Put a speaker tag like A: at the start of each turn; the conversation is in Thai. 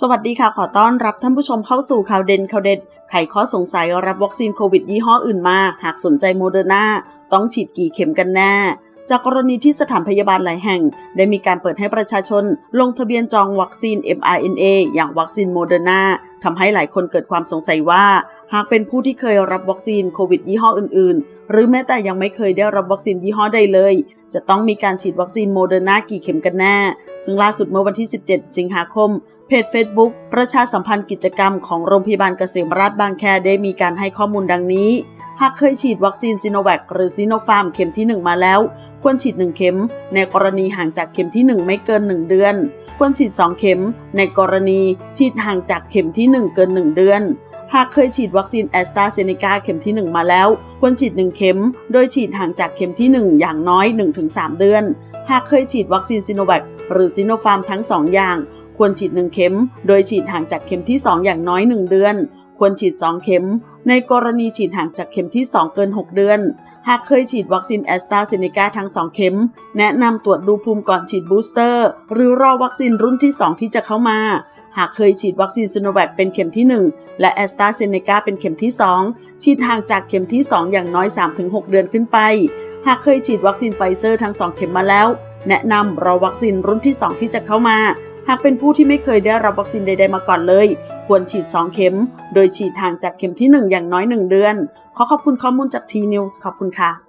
A: สวัสดีค่ะ ขอต้อนรับท่านผู้ชมเข้าสู่ข่าวเด่นข่าวเด็ด ไขข้อสงสัยรับวัคซีนโควิดยี่ห้ออื่นมา หากสนใจโมเดอร์นาต้องฉีดกี่เข็มกันแน่ จากกรณีที่สถานพยาบาลหลายแห่ง ได้มีการเปิดให้ประชาชน ลงทะเบียนจองวัคซีน mRNA อย่างวัคซีนโมเดอร์นา ทำให้หลายคนเกิดความสงสัยว่า หากเป็นผู้ที่เคยรับวัคซีนโควิดยี่ห้ออื่น ๆ หรือแม้แต่ยังไม่เคยได้รับวัคซีนยี่ห้อใดเลย จะต้องมีการฉีดวัคซีนโมเดอร์นากี่เข็มกันแน่ ซึ่งล่าสุดเมื่อวันที่ 17 สิงหาคม เพจ Facebook ประชาสัมพันธ์กิจกรรมของโรงพยาบาลเกษมราชบางแคได้มีการให้ข้อมูลดังนี้ หากเคยฉีดวัคซีนซิโนแวคหรือซิโนฟาร์มเข็มที่ 1 มาแล้ว ควรฉีด 1 เข็ม ในกรณีห่างจากเข็มที่ 1 ไม่เกิน 1 เดือน ควรฉีด 2 เข็ม ในกรณีฉีดห่างจากเข็มที่ 1 เกิน 1 เดือน หากเคยฉีดวัคซีนแอสตราเซเนกาเข็มที่ 1 มาแล้ว ควรฉีด 1 เข็ม โดยฉีดห่างจากเข็มที่ 1 อย่างน้อย 1-3 เดือน หากเคยฉีดวัคซีนซิโนแวคหรือซิโนฟาร์มทั้ง 2 อย่าง ควรฉีด 1 เข็ม โดยฉีดห่างจากเข็มที่ 2 อย่างน้อย 1 เดือน ควรฉีด 2 เข็ม ในกรณีฉีดห่างจากเข็มที่ 2 เกิน 6 เดือน หากเคยฉีดวัคซีนแอสตราเซเนกาทั้ง 2 เข็ม แนะนำตรวจดูภูมิก่อนฉีดบูสเตอร์ หรือรอวัคซีนรุ่นที่ 2 ที่จะเข้ามา หากเคยฉีดวัคซีนซิโนแวคเป็นเข็มที่ 1 และแอสตราเซเนกาเป็นเข็มที่ 2 ฉีดห่างจากเข็มที่ 2 อย่างน้อย 3-6 เดือนขึ้นไป หากเคยฉีดวัคซีนไฟเซอร์ทั้ง 2 เข็มมาแล้ว แนะนำรอวัคซีนรุ่นที่ 2 ที่จะเข้ามา หากเป็นผู้ที่ไม่เคยได้รับวัคซีนใด ๆ มาก่อนเลย ควรฉีด 2 เข็ม โดยฉีดห่างจากเข็มที่ 1 อย่างน้อย 1 เดือน ขอขอบคุณข้อมูลจากทีนิวส์ขอบคุณค่ะ